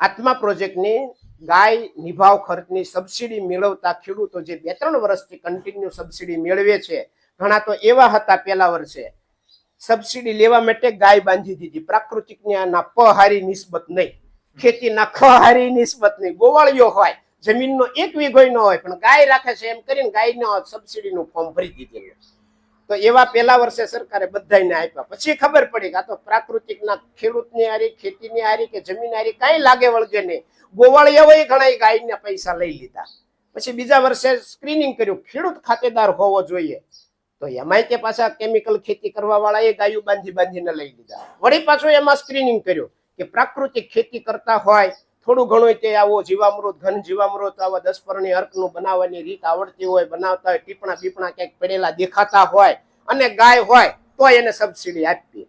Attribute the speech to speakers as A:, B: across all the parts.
A: આત્મા પ્રોજેક્ટની ગાય નિભાવ ખર્ચની સબસિડી મેળવતા ખેડૂતો જે બે ત્રણ વર્ષથી કન્ટિન્યુ સબસિડી મેળવે છે, ઘણા તો એવા હતા પહેલા વર્ષે. સબસિડી લેવા માટે ગાય બાંધી દીધી. પ્રાકૃતિકની આના પ હારી નિસ્બત નહીં. ખ હારી નિસ્બત નહીં. ગોવાળીઓ હોય, જમીનનો એક વીઘોય ન હોય, પણ ગાય રાખે છે એમ કરીને ગાયનો સબસિડીનું ફોર્મ ભરી દીધેલું. તો એવા પહેલા વર્ષે સરકારે બધાને આપ્યા. પછી ખબર પડી કે આ તો પ્રાકૃતિકના ખેડૂતની હારી, ખેતીની હારી કે જમીન હારી કાંઈ લાગે વળગે નહીં. ગોવાળિયાઓએ ઘણા ગાયના પૈસા લઈ લીધા. પછી બીજા વર્ષે સ્ક્રીનિંગ કર્યું. ખેડૂત ખાતેદાર હોવો જોઈએ. તો એમાંય તે પાછા કેમિકલ ખેતી કરવા વાળા એ ગાયું બાંધી બાંધીને લઈ લીધા. વળી પાછું એમાં સ્ક્રીનિંગ કર્યું કે પ્રાકૃતિક ખેતી કરતા હોય થોડું ઘણું તે આવો જીવામૃત, ઘન જીવામૃત, આવા દસપરણી અર્કનું બનાવવાની રીત આવડતી હોય, બનાવતા હોય, ટીપણા પીપણા ક્યાંક પડેલા, દેખાતા હોય અને ગાય હોય, તો એને સબસિડી આપવી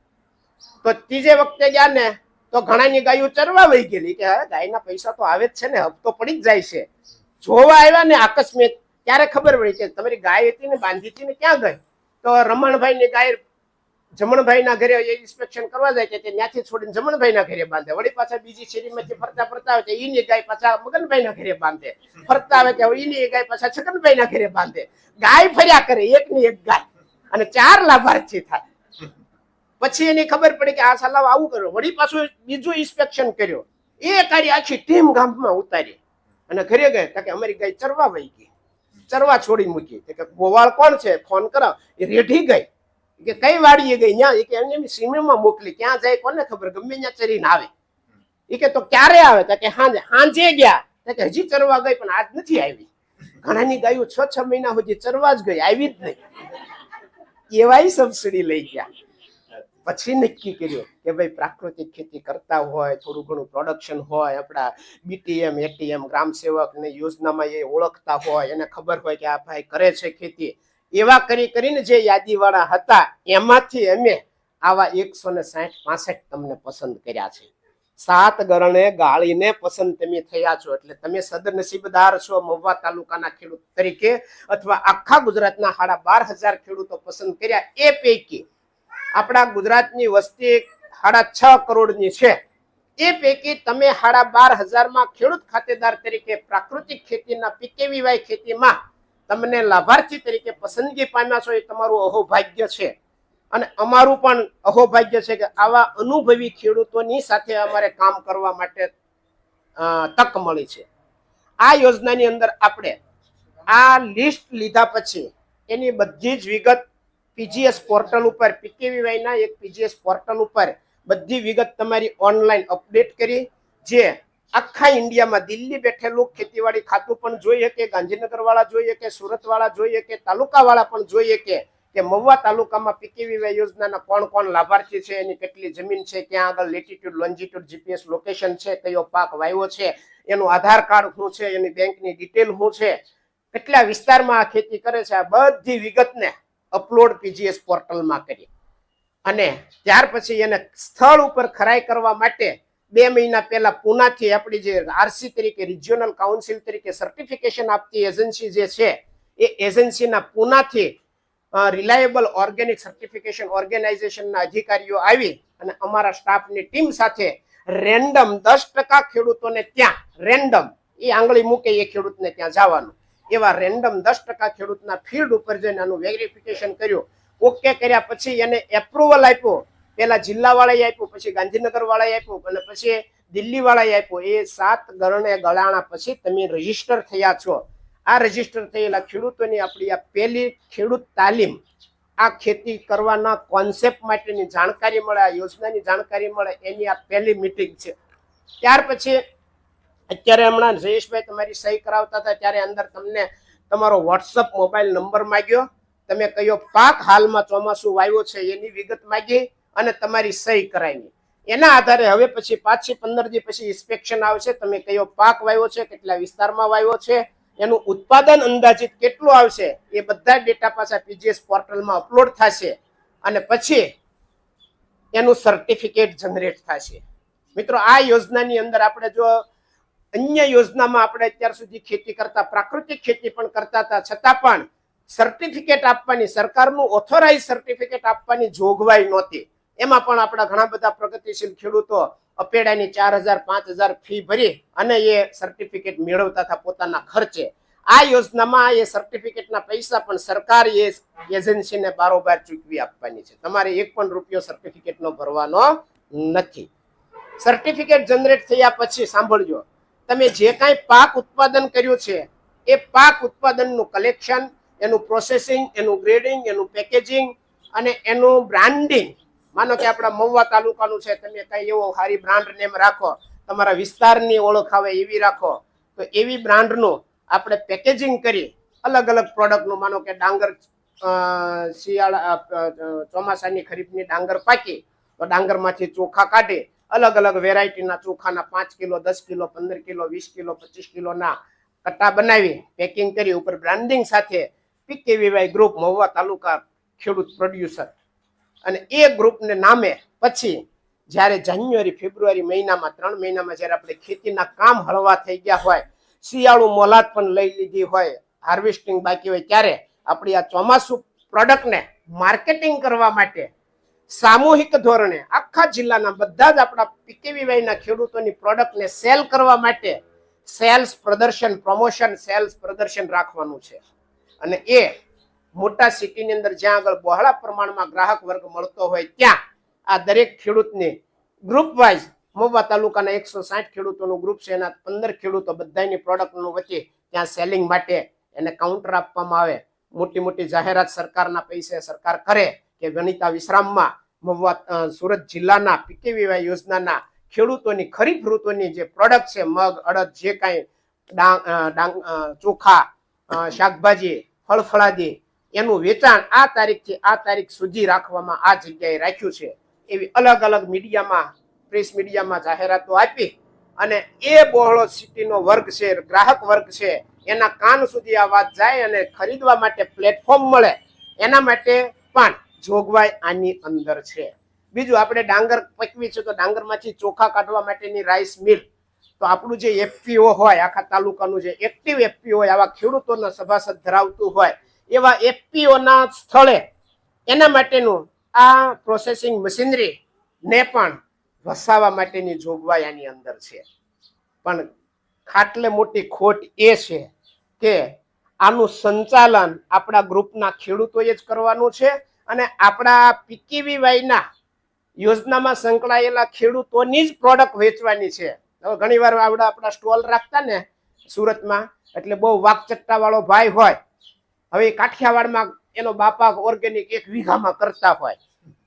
A: તો ત્રીજે વખતે ગયા ને, તો ઘણાની ગાયો ચરવા વહી ગયેલી કે હવે ગાયના પૈસા તો આવે જ છે ને, હપ્તો પડી જ જાય છે. જોવા આવ્યા ને આકસ્મિક, ત્યારે ખબર પડી કે તમારી ગાય હતી ને, બાંધી હતી ને, ક્યાં ગઈ? તો રમણભાઈ ની ગાય જમણભાઈ ના ઘરે ઇન્સ્પેક્શન કરવા જાય છે ત્યાંથી છોડીને જમણભાઈના ઘરે બાંધે. વળી પાછા બીજી શેરીમાંથી ફરતા ફરતા આવે ઈની ગાય પાછા મગનભાઈના ઘરે બાંધે. ફરતા આવે, ત્યાં એની ગાય પાછા છગનભાઈના ઘરે બાંધે. ગાય ફર્યા કરે એક ની એક ગાય. અને ચાર લાભાર્થી થાય. પછી એની ખબર પડી કે આ સલાવ આવું કર્યો વળી પાછું બીજું ઇન્સ્પેક્શન કર્યો. એ કાર્ય આખી ટીમ ગામમાં ઉતારી. અને ઘરે ગયા કે અમારી ગાય ચરવા વહી ગઈ. ચરવા છોડી મૂકી. કે ગોવાળ કોણ છે? ફોન કરાવ. એ રેઠી ગઈ. કે કઈ વાડીએ ગઈ? ત્યાં એ કે એમને સિમેમાં મોકલી. ક્યાં જાય કોને ખબર? ગમે ત્યાં ચરીને આવે. એ કે તો ક્યારે આવે? તો કે હાંજે. હાંજે ગયા. કે હજી ચરવા ગઈ, પણ આજ નથી આવી. ઘણાની ગાયો છ છ મહિના સુધી ચરવા જ ગઈ. આવી જ નહીં. એવાય સબસિડી લઈ ગયા. પછી નક્કી કર્યું કે ભાઈ પ્રાકૃતિક ખેતી કરતા હોય, થોડું ઘણું પ્રોડક્શન હોય, આપણા બીટીએમ એટીએમ ગ્રામ સેવક ને યોજનામાં એ ઓળખતા હોય, એને ખબર હોય કે આ ભાઈ કરે છે ખેતી. એવા કરી કરીને જે યાદીવાળા હતા, એમાંથી અમે આવા એકસો ને સાઠ, પાસઠ તમને પસંદ કર્યા છે. સાત ગરણે ગાળીને પસંદ તમે થયા છો, એટલે તમે સદનસીબદાર છો મહુવા તાલુકાના ખેડૂત તરીકે, અથવા આખા ગુજરાતના સાડા બાર હજાર ખેડૂતો પસંદ કર્યા એ પૈકી. આપણા ગુજરાતની વસ્તી સાડા છ કરોડની છે. એ પૈકી તમે સાડા બાર હજારમાં ખેડૂત ખાતેદાર તરીકે પ્રાકૃતિક ખેતીના પીકેવીવાય ખેતીમાં તમને લાભાર્થી તરીકે પસંદગી પામ્યા છો એ તમારું અહોભાગ્ય છે. અને અમારું પણ અહોભાગ્ય છે કે આવા અનુભવી ખેડૂતોની સાથે અમારે કામ કરવા માટે તક મળી છે. આ યોજનાની અંદર આપણે આ લિસ્ટ લીધા પછી એની બધી જ વિગત પીજીએસ પોર્ટલ ઉપર, પીકેવીવાયના એક પીજીએસ પોર્ટલ ઉપર બધી વિગત તમારી ઓનલાઈન અપડેટ કરી, જે આખા ઇન્ડિયામાં દિલ્હી બેઠેલું ખેતીવાડી ખાતું પણ જોઈએ કે ગાંધીનગર વાળા જોઈએ કે સુરત વાળા જોઈએ કે તાલુકા વાળા પણ જોઈએ કે કે મહુવા તાલુકામાં પીકેવીવાય યોજનાના કોણ કોણ લાભાર્થી છે, એની કેટલી જમીન છે, ક્યાં આગળ લેટિટ્યુડ લોન્જિટ્યુડ જીપીએસ લોકેશન છે, કયો પાક વાવ્યો છે, એનું આધાર કાર્ડ શું છે, એની બેંકની ડિટેલ શું છે, કેટલા વિસ્તારમાં આ ખેતી કરે છે, આ બધી વિગતને અપલોડ પીજીએસ પોર્ટલમાં કરી. અને ત્યાર પછી એને સ્થળ ઉપર ખરાઈ કરવા માટે બે મહિના પહેલા પુનાથી આપણી જે આરસી તરીકે રિજિયોનલ કાઉન્સિલ તરીકે સર્ટિફિકેશન આપતી એજન્સી જે છે, એ એજન્સીના પુનાથી રિલાયેબલ ઓર્ગેનિક સર્ટિફિકેશન ઓર્ગેનાઇઝેશનના અધિકારીઓ આવી અને અમારા સ્ટાફની ટીમ સાથે રેન્ડમ દસ ટકા ખેડૂતોને ત્યાં રેન્ડમ એ આંગળી મૂકે એ ખેડૂતને ત્યાં જવાનું. એવા રેન્ડમ દસ ટકા ખેડૂતના ફિલ્ડ ઉપર જઈને આનું વેરિફિકેશન કર્યું. ઓકે કર્યા પછી એને એપ્રુવલ આપ્યું. પેલા જિલ્લા વાળાએ આપ્યું, પછી ગાંધીનગર વાળાએ આપ્યું અને પછી દિલ્હી વાળાએ આપ્યું. એ સાત ગરણે ગળાણા પછી તમે રજિસ્ટર થયા છો. આ રજિસ્ટર થયેલા ખેડૂતોની આપણી આ પહેલી ખેડૂત તાલીમ, આ ખેતી કરવાના કોન્સેપ્ટ માટેની જાણકારી મળે, આ યોજનાની જાણકારી મળે, એની આ પહેલી મિટિંગ છે. ત્યાર પછી અત્યારે હમણાં જયેશભાઈ તમારી સહી કરાવતા હતા, ત્યારે અંદર તમને તમારો વોટ્સઅપ મોબાઈલ નંબર માંગ્યો. તમે કયો, પાક હાલમાં ચોમાસું વાવ્યો છે, એની વિગત માંગી. અને તમારી સહી કરાવી એના આધારે હવે પછી પાછી પંદર દી પછી ઇન્સ્પેક્શન આવશે. તમે કયો પાક વાવ્યો છે, કેટલા વિસ્તારમાં વાવ્યો છે, એનું ઉત્પાદન અંદાજિત કેટલું આવશે, એ બધા ડેટા પાછા પીજીએસ પોર્ટલમાં અપલોડ થશે અને પછી એનું સર્ટિફિકેટ જનરેટ થશે. મિત્રો, આ યોજનાની અંદર આપણે જો અન્ય યોજનામાં આપણે અત્યાર સુધી ખેતી કરતા, પ્રાકૃતિક ખેતી પણ કરતા હતા, છતાં પણ સર્ટિફિકેટ આપવાની, સરકારનું ઓથોરાઇઝ સર્ટિફિકેટ આપવાની જોગવાઈ નહોતી. એમાં પણ આપણા ઘણા બધા પ્રગતિશીલ ખેડૂતો અપેડાની ચાર હજાર, પાંચ હજાર ફી ભરી અને એ સર્ટિફિકેટ મેળવતા હતા પોતાના ખર્ચે. આ યોજનામાં એ સર્ટિફિકેટના પૈસા પણ સરકાર એ એજન્સીને બારોબાર ચૂકવી આપવાની છે. તમારે એક પણ રૂપિયો સર્ટિફિકેટનો ભરવાનો નથી. સર્ટિફિકેટ જનરેટ થયા પછી સાંભળજો. તમે જે કાંઈ પાક ઉત્પાદન કર્યું છે, એ પાક ઉત્પાદનનું કલેક્શન એનું પ્રોસેસિંગ એનું ગ્રેડિંગ એનું પેકેજિંગ અને એનું બ્રાન્ડિંગ માનો કે આપણા મહુવા તાલુકાનું છે, તમે કઈ એવો સારી બ્રાન્ડ નેમ રાખો, તમારા વિસ્તારની ઓળખ આવે એવી રાખો, તો એવી બ્રાન્ડનું આપણે પેકેજિંગ કરી અલગ અલગ પ્રોડક્ટનું માનો કે ડાંગર શિયાળા ચોમાસાની ખરીફની ડાંગર પાકી, તો ડાંગરમાંથી ચોખા કાઢી, અલગ અલગ વેરાયટીના ચોખાના પાંચ કિલો, દસ કિલો, પંદર કિલો, વીસ કિલો, પચીસ કિલોના કટ્ટા બનાવી પેકિંગ કરી, ઉપર બ્રાન્ડિંગ સાથે પીકેવીવાય ગ્રુપ મહુવા તાલુકા ખેડૂત પ્રોડ્યુસર અને એ ગ્રુપને નામે પછી જ્યારે જાન્યુઆરી, ફેબ્રુઆરી મહિનામાં, ત્રણ મહિનામાં જ્યારે આપણે ખેતીના કામ હળવા થઈ ગયા હોય, શિયાળુ મોલાદ પણ લઈ લીધી હોય, હાર્વેસ્ટિંગ બાકી હોય, ત્યારે આપણી આ ચોમાસુ પ્રોડક્ટને માર્કેટિંગ કરવા માટે સામૂહિક ધોરણે આખા જિલ્લાના બધા જ આપણા પીકેવીવાયના ખેડૂતોની પ્રોડક્ટને સેલ કરવા માટે સેલ્સ પ્રદર્શન, પ્રમોશન, સેલ્સ પ્રદર્શન રાખવાનું છે. અને એ મોટા સિટીની અંદર જ્યાં આગળ બહોળા પ્રમાણમાં ગ્રાહક વર્ગ મળતો હોય ત્યાં આ દરેક ખેડૂતને ગ્રુપ વાઇઝ મોવા તાલુકાના એકસો સાઠ ખેડૂતોનું ગ્રુપ છે, એના પંદર ખેડૂતો બધાની પ્રોડક્ટનું વચ્ચે ત્યાં સેલિંગ માટે એને કાઉન્ટર આપવામાં આવે. મોટી મોટી જાહેરાત સરકારના પૈસે સરકાર કરે કે ગણિતા વિશ્રામમાં મહુવા સુરત જિલ્લાના પીકેવીવાય યોજનાના ખેડૂતોની ખરીફ ઋતુની જે પ્રોડક્ટ છે, મગ, અડદ, જે કાંઈ ડાંગ ચોખા શાકભાજી, ફળફળાદી એનું વેચાણ આ તારીખથી આ તારીખ સુધી રાખવામાં આ જગ્યાએ રાખ્યું છે. એવી અલગ અલગ મીડિયામાં, પ્રેસ મીડિયામાં જાહેરાતો આપી અને એ બહોળો સિટીનો વર્ગ છે, ગ્રાહક વર્ગ છે, એના કાન સુધી આ વાત જાય અને ખરીદવા માટે પ્લેટફોર્મ મળે, એના માટે પણ જોગવાઈ આની અંદર છે. બીજું આપણે ડાંગર પકવી છે તો ડાંગરમાંથી ચોખા કાઢવા માટેની રાઈસ મિલ. તો આપણું જે એફપીઓ હોય, આખા તાલુકાનું જે એક્ટિવ એફપીઓ હોય, આવા ખેડૂતોના સભાસદ ધરાવતું હોય એવા એફપીઓના સ્થળે એના માટેનું આ પ્રોસેસિંગ મશીનરી ને પણ વસાવા માટેની જોગવાઈ આની અંદર છે. પણ ખાટલે મોટી ખોટ એ છે કે આનું સંચાલન આપણા ગ્રુપના ખેડૂતોએ જ કરવાનું છે અને આપણા પીકેવીવાયના યોજનામાં સંકળાયેલા ખેડૂતોની જ પ્રોડક્ટ વેચવાની છે. હવે ઘણી વાર આવડા આપણા સ્ટોલ રાખતા ને સુરતમાં, એટલે બહુ વાકચટ્ટાવાળો ભાઈ હોય હવે કાઠિયાવાડમાં એનો બાપા ઓર્ગેનિક એક વીઘામાં કરતા હોય.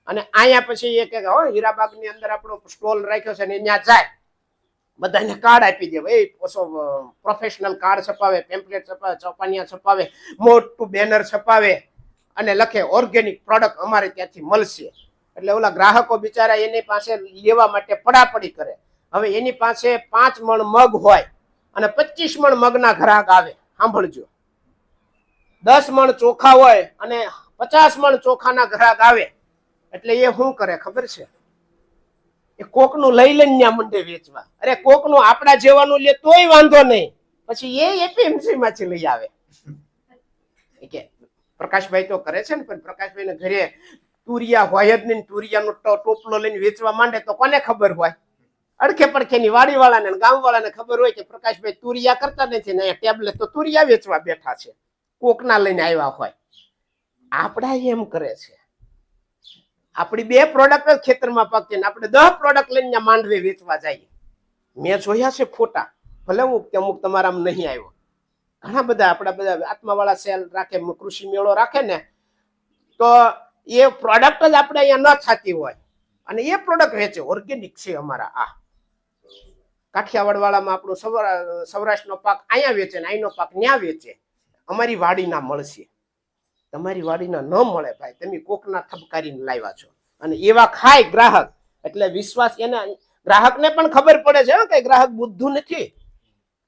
A: અને અહીંયા પછી એ કે હો, હીરાબાગની અંદર આપણો સ્ટોલ રાખ્યો છે ને ત્યાં જાય. બધાને કાર્ડ આપી દે. એ ઓછો પ્રોફેશનલ કાર્ડ છપાવે પેમ્પલેટ છપાવે, ચોપાનિયા છપાવે, મોટું બેનર છપાવે અને લખે ઓર્ગેનિક પ્રોડક્ટ અમારે ત્યાંથી મળશે. એટલે ઓલા ગ્રાહકો બિચારા એની પાસે લેવા માટે પડાપડી કરે. હવે એની પાસે પાંચ મણ મગ હોય અને પચીસ મણ મગના ગ્રાહક આવે. સાંભળજો. દસ મણ ચોખા હોય અને પચાસ મણ ચોખાના ગ્રાહક આવે, એટલે એ શું કરે ખબર છે? એ કોકનું લઈ લઈને ન્યા મંડે વેચવા. અરે કોકનું આપણા જેવાનું લે તોય વાંધો નહીં. પછી એ એપીએમસી માંથી લઈ આવે. કે, પ્રકાશભાઈ તો કરે છે ને, પણ પ્રકાશભાઈ ને ઘરે તુરિયા હોય જ નહીં, તુરિયાનો ટોપલો લઈને વેચવા માંડે તો કોને ખબર હોય? અડખે પડખેની વાડીવાળાને ને ગામવાળાને ખબર હોય કે પ્રકાશભાઈ તુરિયા કરતા નથી ને ટેબ્લેટ તો તુરિયા વેચવા બેઠા છે. કોકના લઈને આવ્યા હોય. આપણા એમ કરે છે. આપણી બે પ્રોડક્ટ જ ખેતરમાં પાકીને આપણે દસ પ્રોડક્ટ લઈને માંડવે વેચવા જઈએ. મેં જોયા છે ફોટા ભલે હું કે અમુક તમારામાં નહીં આવ્યો. ઘણા બધા આપણા બધા આત્માવાળા સેલ રાખે, કૃષિ મેળો રાખે ને, તો એ પ્રોડક્ટ જ આપણે અહીંયા ન થતી હોય. અને એ પ્રોડક્ટ વેચે. ઓર્ગેનિક છે અમારા આ. કાઠિયાવાડ વાળામાં આપણો સૌરાષ્ટ્રનો પાક અહીંયા વેચે ને અહીંનો પાક ત્યાં વેચે. અમારી વાડીના મળશે. તમારી વાડીના ન મળે ભાઈ, તમે કોકના થબકારીને લાવ્યા છો. અને એવા ખાય ગ્રાહક, એટલે વિશ્વાસ એના ગ્રાહકને પણ ખબર પડે છે કે ગ્રાહક બુદ્ધુ નથી.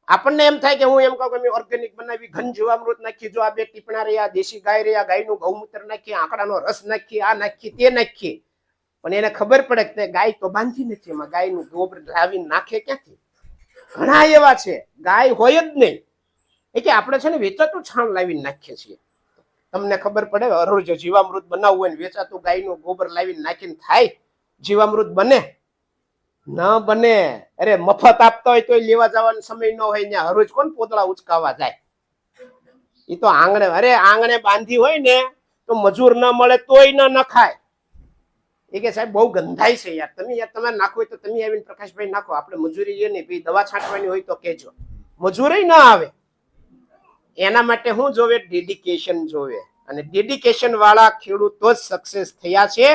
A: આપણને એમ થાય કે હું એમ કહું કે મેં ઓર્ગેનિક બનાવી, ઘન જીવામૃત નાખી, જો આ બે ટીપણા રહ્યા, દેશી ગાય રહ્યા, ગાયનું ગૌમૂત્ર નાખીએ આંકડાનો રસ નાખી, આ નાખી, તે નાખીએ પણ એને ખબર પડે કે ગાય તો બાંધી નથી, એમાં ગાયનું ગોબર લાવીને નાખે ક્યાંથી? ઘણા એવા છે, ગાય હોય જ નહીં. એ કે આપણે છે ને વેચાતું છાણ લાવીને નાખીએ છીએ. તમને ખબર પડે હરોજ જીવામૃત બનાવવું હોય ને વેચાતું ગાયનું ગોબર લાવીને નાખીને થાય, જીવામૃત બને. ન બને. અરે મફત આપતા હોય તોય લેવા જવાનો સમય ન હોય ને હરોજ કોણ પોતળા ઉચકાવા જાય? એ તો આંગણે, અરે આંગણે બાંધી હોય ને તો મજૂર ન મળે તોય ન નખાય. એ કે સાહેબ બહુ ગંધાય છે યાર. તમે યાર તમે નાખો તો તમે આવીને પ્રકાશભાઈ નાખો. આપણે મજૂરી એ ને, પછી દવા છાંટવાની હોય તો કેજો મજૂરી ના આવે. એના માટે શું જોવે? ડેડિકેશન જોવે. અને ડેડિકેશન વાળા ખેડૂતો જ સક્સેસ થયા છે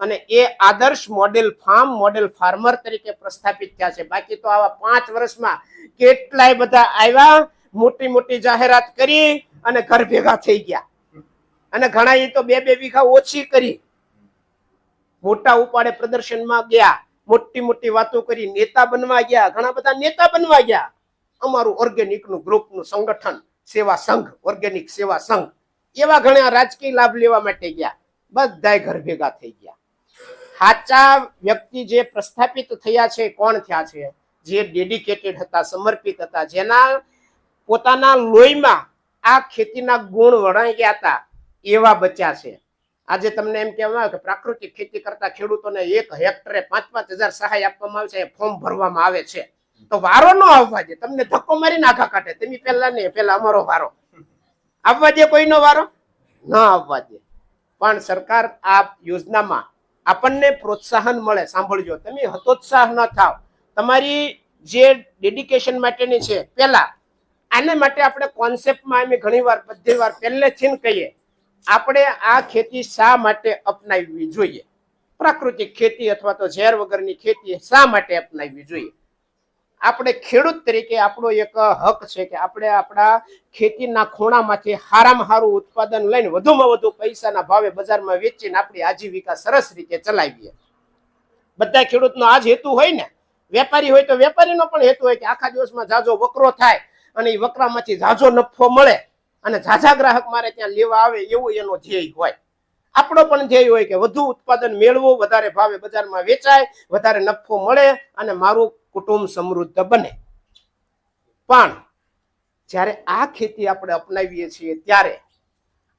A: અને એ આદર્શ મોડેલ ફાર્મ મોડેલ ફાર્મર તરીકે પ્રસ્થાપિત થયા છે. બાકી તો આવા પાંચ વર્ષમાં કેટલાય બધા આવ્યા, મોટી મોટી જાહેરાત કરી અને ઘર ભેગા થઈ ગયા. અને ઘણા તો બે બે વીઘા ઓછી કરી. મોટા ઉપાડે પ્રદર્શનમાં ગયા, મોટી મોટી વાતો કરી, નેતા બનવા ગયા, ઘણા બધા નેતા બનવા ગયા. અમારું ઓર્ગેનિકનું ગ્રુપનું સંગઠન સેવા સંઘ ઓર્ગેનિક સેવા સંઘ. એવા ઘણા રાજકીય લાભ લેવા માટે ગયા. બધાય ઘર ભેગા થઈ ગયા. સાચા વ્યક્તિ જે પ્રસ્થાપિત થયા છે, કોણ થયા છે? જે ડેડિકેટેડ હતા, સમર્પિત હતા, જેના પોતાના લોહીમાં આ ખેતીના ગુણ વણાઈ ગયા હતા, એવા બચ્યા છે. આજે તમને એમ કહેવામાં આવે કે પ્રાકૃતિક ખેતી કરતા ખેડૂતોને એક હેક્ટરે પાંચ પાંચ હજાર સહાય આપવામાં આવે છે ફોર્મ ભરવામાં આવે છે. તો વારો ન આવવા દે. તમને ધક્કો મારી નાખા કાઢે. તમે પેલા ને પેલા અમારો વારો. આવવા દે કોઈનો વારો? ન આવવા દે. પણ સરકાર આ યોજનામાં આપણને પ્રોત્સાહન મળે. સાંભળજો. તમે હતોત્સાહ ન થાવ. તમારી જે ડેડિકેશન માટેની છે પેલા આને માટે આપણે કોન્સેપ્ટમાં અમે ઘણી વાર બધી વાર પહેલેથી કહીએ, આપણે આ ખેતી શા માટે અપનાવવી જોઈએ? પ્રાકૃતિક ખેતી અથવા તો ઝેર વગરની ખેતી શા માટે અપનાવવી જોઈએ? આપણે ખેડૂત તરીકે આપણો એક હક છે કે આપણે આપણા ખેતીના ખૂણામાંથી હારામાં સારું ઉત્પાદન લઈને વધુમાં વધુ પૈસાના ભાવે બજારમાં વેચીને આપણી આજીવિકા સરસ રીતે ચલાવીએ. બધા ખેડૂતનો આ જ હેતુ હોય ને, વેપારી હોય તો વેપારીનો પણ હેતુ હોય કે આખા દિવસમાં જાજો વકરો થાય અને એ વકરામાંથી જાજો નફો મળે અને ઝાઝા ગ્રાહક મારે ત્યાં લેવા આવે એવું એનો ધ્યેય હોય. આપણો પણ ધ્યેય હોય કે વધુ ઉત્પાદન મેળવું, વધારે ભાવે બજારમાં વેચાય, વધારે નફો મળે અને મારું કુટુંબ સમૃદ્ધ બને. પણ જ્યારે આ ખેતી આપણે અપનાવીએ છીએ ત્યારે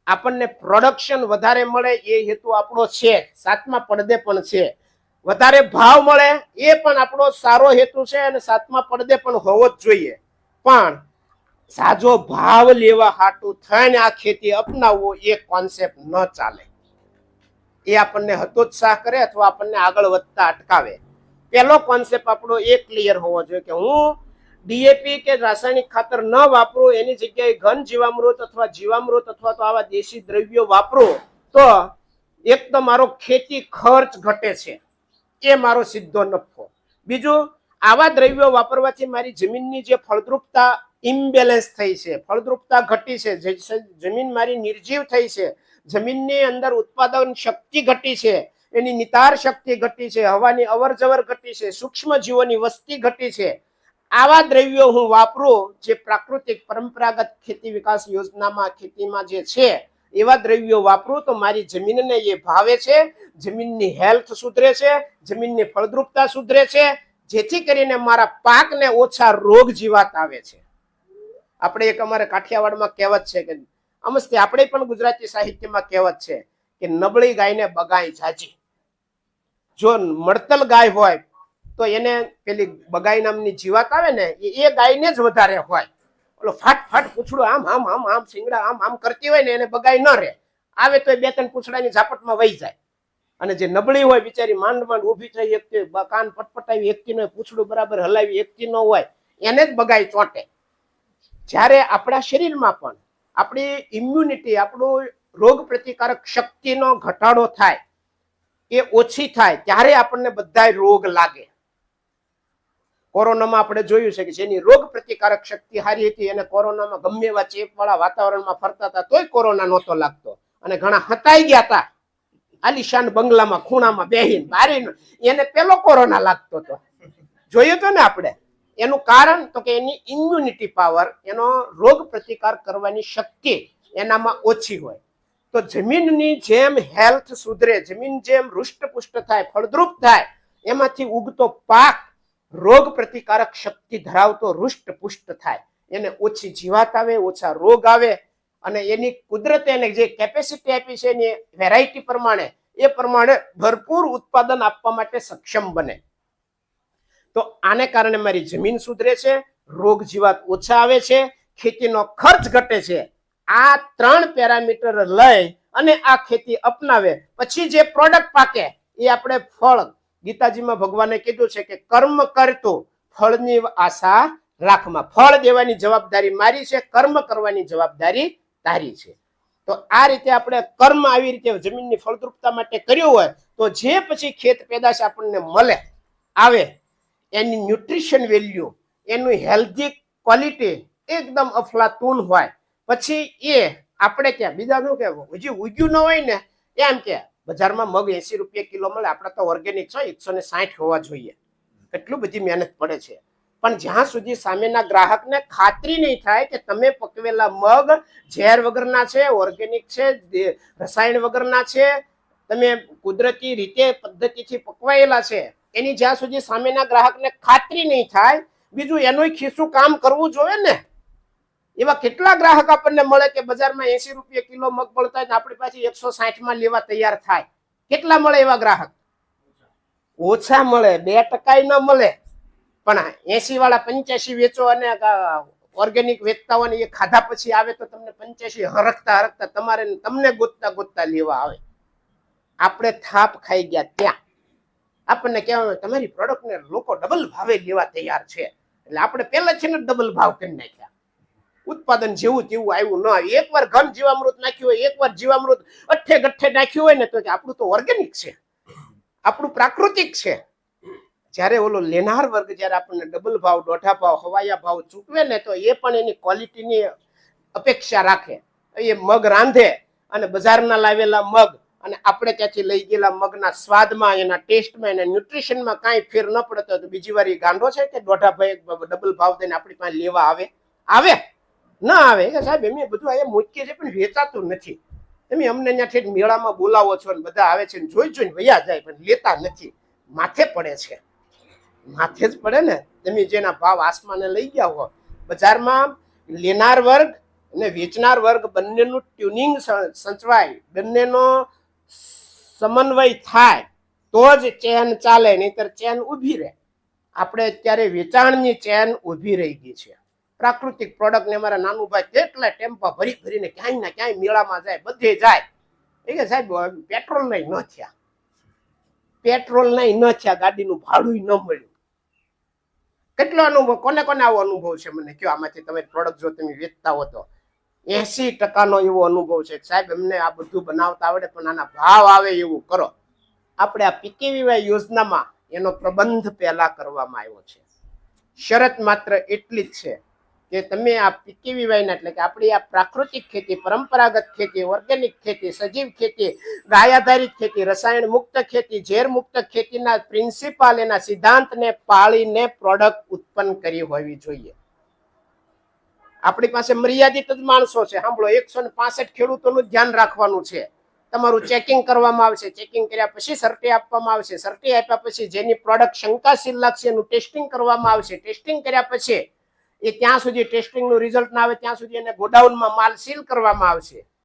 A: આપણને પ્રોડક્શન વધારે મળે એ હેતુ આપણો છે. સાતમા પડદે પણ છે. વધારે ભાવ મળે એ પણ આપણો સારો હેતુ છે અને સાતમા પડદે પણ હોવો જ જોઈએ. પણ સાજો ભાવ લેવા હાટું થઈને આ ખેતી અપનાવવો એ કોન્સેપ્ટ ન ચાલે. એ આપણને હતોત્સાહ કરે અથવા આપણને આગળ વધતા અટકાવે. પહેલો કોન્સેપ્ટ આપણો એ ક્લિયર હોવો જોઈએ કે હું ડીએપી કે રાસાયણિક ખાતર ન વાપરું, એની જગ્યાએ ઘન જીવામૃત અથવા જીવામૃત અથવા તો આવા દેશી દ્રવ્યો વાપરું, તો એક તો મારો ખેતી ખર્ચ ઘટે છે. એ મારો સીધો નફો. બીજું, આવા દ્રવ્યો વાપરવાથી મારી જમીનની જે ફળદ્રુપતા ઇમ્બેલેન્સ થઈ છે, ફળદ્રુપતા ઘટી છે જમીન મારી નિર્જીવ થઈ છે, જમીનની અંદર ઉત્પાદન શક્તિ ઘટી છે એની નિતાર શક્તિ ઘટી છે, હવાની અવરજવર ઘટી છે, સૂક્ષ્મ જીવોની વસ્તી ઘટી છે. આવા દ્રવ્યો હું વાપરું જે પ્રાકૃતિક પરંપરાગત ખેતી વિકાસ યોજનામાં, ખેતીમાં જે છે, એવા દ્રવ્યો વાપરું તો મારી જમીનને એ ભાવે છે, જમીનની હેલ્થ સુધરે છે, જમીનની ફળદ્રુપતા સુધરે છે, જેથી કરીને મારા પાકને ઓછા રોગ જીવાત આવે છે. આપણે એક અમારે કાઠિયાવાડમાં કહેવત છે કે અમસ્તે આપણે પણ ગુજરાતી સાહિત્યમાં કહેવત છે કે, નબળી ગાયને બગાઈ જાજી. જો મળતલ ગાય હોય, તો એને પેલી બગાઈ નામની જીવાત આવે ને, એ ગાયને જ વધારે હોય. ઓલો ફાટ ફાટ પૂછડું આમ આમ આમ આમ શિંગડા આમ આમ કરતી હોય ને, એને બગાઈ ન રહે. આવે તો એ બે ત્રણ પૂછડાની ઝાપટમાં વહી જાય. અને જે નબળી હોય બિચારી, માંડ માંડ ઊભી થઈ એકતી કાન પટપટાવી એકતી ન હોય, પૂછડું બરાબર હલાવી એકતી ન હોય, એને જ બગાઈ ચોંટે. જ્યારે આપણા શરીરમાં પણ આપણી ઇમ્યુનિટી આપણું રોગ પ્રતિકારક શક્તિનો ઘટાડો થાય એ ઓછી થાય ત્યારે આપણને બધા રોગ લાગે. કોરોનામાં આપણે જોયું છે કે જેની રોગ પ્રતિકારક શક્તિ સારી હતી અને કોરોનામાં ગમે એવા ચેપવાળા વાતાવરણમાં ફરતા હતા તોય કોરોના નહોતો લાગતો. અને ઘણા હતાઈ ગયા હતા આલિશાન બંગલામાં, ખૂણામાં બેહીને, બારીને. એને પેલો કોરોના લાગતો હતો. જોયું તો ને આપણે? એનું કારણ તો કે એની ઇમ્યુનિટી પાવર એનો રોગ પ્રતિકાર કરવાની શક્તિ એનામાં ઓછી હોય. તો જમીનની જેમ હેલ્થ સુધરે, જમીન જેમ હૃષ્ટપુષ્ટ થાય, ફળદ્રુપ થાય, એમાંથી ઉગતો પાક રોગ પ્રતિકારક શક્તિ ધરાવતો હૃષ્ટપુષ્ટ થાય. એને ઓછી જીવાત આવે, ઓછા રોગ આવે અને એની કુદરતે એને જે કેપેસિટી આપી છે એની વેરાયટી પ્રમાણે, એ પ્રમાણે ભરપૂર ઉત્પાદન આપવા માટે સક્ષમ બને. તો આને કારણે મારી જમીન સુધરે છે, રોગ જીવાત ઓછા આવે છે, ખેતીનો ખર્ચ ઘટે છે આ ત્રણ પેરામીટર લઈ અને આ ખેતી અપનાવે. પછી જે પ્રોડક્ટ પાકે, એ આપણે ફળ. ગીતાજીમાં ભગવાને કીધું છે કે કર્મ કરતું ફળની આશા રાખમાં. ફળ દેવાની જવાબદારી મારી છે, કર્મ કરવાની જવાબદારી તારી છે. તો આ રીતે આપણે કર્મ આવી રીતે જમીનની ફળદ્રુપતા માટે કર્યું હોય, તો જે પછી ખેત પેદાશ આપણને મળે, આવે, એની ન્યુટ્રિશન વેલ્યુ, એનું હેલ્ધી ક્વોલિટી એકદમ અફલાતૂન હોય પછી એ આપણે ક્યાં, બીજા શું કે હજી ઉગ્યું ન હોય ને, એમ કે, બજારમાં મગ એસી રૂપિયા કિલો મળે, આપણે તો ઓર્ગેનિક છે, એકસો ને સાઠ હોવા જોઈએ. એટલું બધી મહેનત પડે છે. પણ જ્યાં સુધી સામેના ગ્રાહકને ખાતરી નહીં થાય કે તમે પકવેલા મગ ઝેર વગરના છે ઓર્ગેનિક છે રસાયણ વગરના છે, તમે કુદરતી રીતે પદ્ધતિથી પકવાયેલા છે, એની જ્યાં સુધી સામેના ગ્રાહકને ખાતરી નહીં થાય, બીજું એનું ખીસું કામ કરવું જોઈએ ને. એવા કેટલા ગ્રાહક આપણને મળે કે બજારમાં એસી રૂપિયા કિલો મગ મળતા હોય આપણી પાસે એકસો માં લેવા તૈયાર થાય? કેટલા મળે એવા ગ્રાહક? ઓછા મળે, બે ટકા ન મળે. પણ એસી વાળા પંચ્યાસી વેચો અને ઓર્ગેનિક વેચતા હોય એ ખાધા પછી આવે તો તમને પંચ્યાસી હરખતા હરખતા તમારે તમને ગોતતા ગોતતા લેવા આવે. આપણે થાપ ખાઈ ગયા ત્યાં. આપણને કહેવાનું તમારી પ્રોડક્ટને લોકો ડબલ ભાવે લેવા તૈયાર છે. એટલે આપણે છે ને ડબલ ભાવ કરી નાખ્યા. ઉત્પાદન જેવું તેવું આવ્યું ન આવ્યું એકવાર ઘન જીવામૃત નાખ્યું હોય, એકવાર જીવામૃત અઠ્ઠે ગઠ્ઠે નાખ્યું હોય ને, તો આપણું તો ઓર્ગેનિક છે. આપણું પ્રાકૃતિક છે. જ્યારે ઓલો લેનાર વર્ગ જ્યારે આપણને ડબલ ભાવ, દોઢા ભાવ, હવાયા ભાવ ચૂકવે ને, તો એ પણ એની ક્વોલિટીની અપેક્ષા રાખે. એ મગ રાંધે અને બજારના લાવેલા મગ અને આપણે ત્યાંથી લઈ ગયેલા મગના સ્વાદમાં, એના ટેસ્ટમાં, એના ન્યુટ્રિશનમાં કાંઈ ફેર ન પડતો તો બીજી વાર એ ગાંડો છે કે દોઢા ભાઈ ડબલ ભાવ દઈને આપણી પાસે લેવા આવે? આવે. ના આવે. કે સાહેબ, એમ બધું અહીંયા મૂકીએ છે પણ વેચાતું નથી. તમે અમને ત્યાંથી મેળામાં બોલાવો છો ને બધા આવે છે ને જોઈ જોઈને વયા જાય, પણ લેતા નથી. માથે પડે છે. માથે જ પડે ને. તમે જેના ભાવ આસમાને લઈ ગયા હો બજારમાં લેનાર વર્ગ અને વેચનાર વર્ગ બંનેનું ટ્યુનિંગ સંચવાય. બંનેનો સમન્વય થાય. તો જ ચેન ચાલે, નહીતર ચેન ઊભી રહે. આપણે અત્યારે વેચાણની ચેન ઊભી રહી ગઈ છે. પ્રાકૃતિક પ્રોડક્ટ ને અમારા નાનું ભાઈ કેટલા ટેમ્પા ભરી ભરીને ક્યાંય ના ક્યાંય મેળામાં જાય, બધે જાય. કે સાહેબ પેટ્રોલ નહીં, ન થયા. પેટ્રોલ નહીં, ન થયા, ગાડીનું ભાડું ન મળ્યું. કેટલો અનુભવ, કોને કોને આવો અનુભવ છે મને? કયો, આમાંથી તમે પ્રોડક્ટ જો તમે વેચતા હો તો. એસી ટકાનો એવો અનુભવ છે. સાહેબ, એમને આ બધું બનાવતા આવડે, પણ આના ભાવ આવે એવું કરો. આપણે આ પીકેવીવાય યોજનામાં એનો પ્રબંધ પહેલા કરવામાં આવ્યો છે. શરત માત્ર એટલી જ છે કે તમે આ પીકેવીવાયના એટલે કે આપણી આ પ્રાકૃતિક ખેતી, પરંપરાગત ખેતી, ઓર્ગેનિક ખેતી, સજીવ ખેતી ગાય આધારિત ખેતી, રસાયણ મુક્ત ખેતી, ઝેર મુક્ત ખેતીના પ્રિન્સિપાલ એના સિદ્ધાંતને પાળીને પ્રોડક્ટ ઉત્પન્ન કરી હોવી જોઈએ. આપણી પાસે મર્યાદિત જ માણસો છે. સાંભળો, એકસો ને પાસઠ ખેડૂતોનું ધ્યાન રાખવાનું છે. તમારું ચેકિંગ કરવામાં આવશે. ચેકિંગ કર્યા પછી સર્ટી આપવામાં આવશે. સર્ટી આપ્યા પછી જેની પ્રોડક્ટ શંકાશીલ લાગશે એનું ટેસ્ટિંગ કરવામાં આવશે. ટેસ્ટિંગ કર્યા પછી એ ત્યાં સુધી ટેસ્ટિંગનું રિઝલ્ટ ના આવે, ત્યાં સુધી એને ગોડાઉનમાં માલ સીલ કરવામાં આવશે.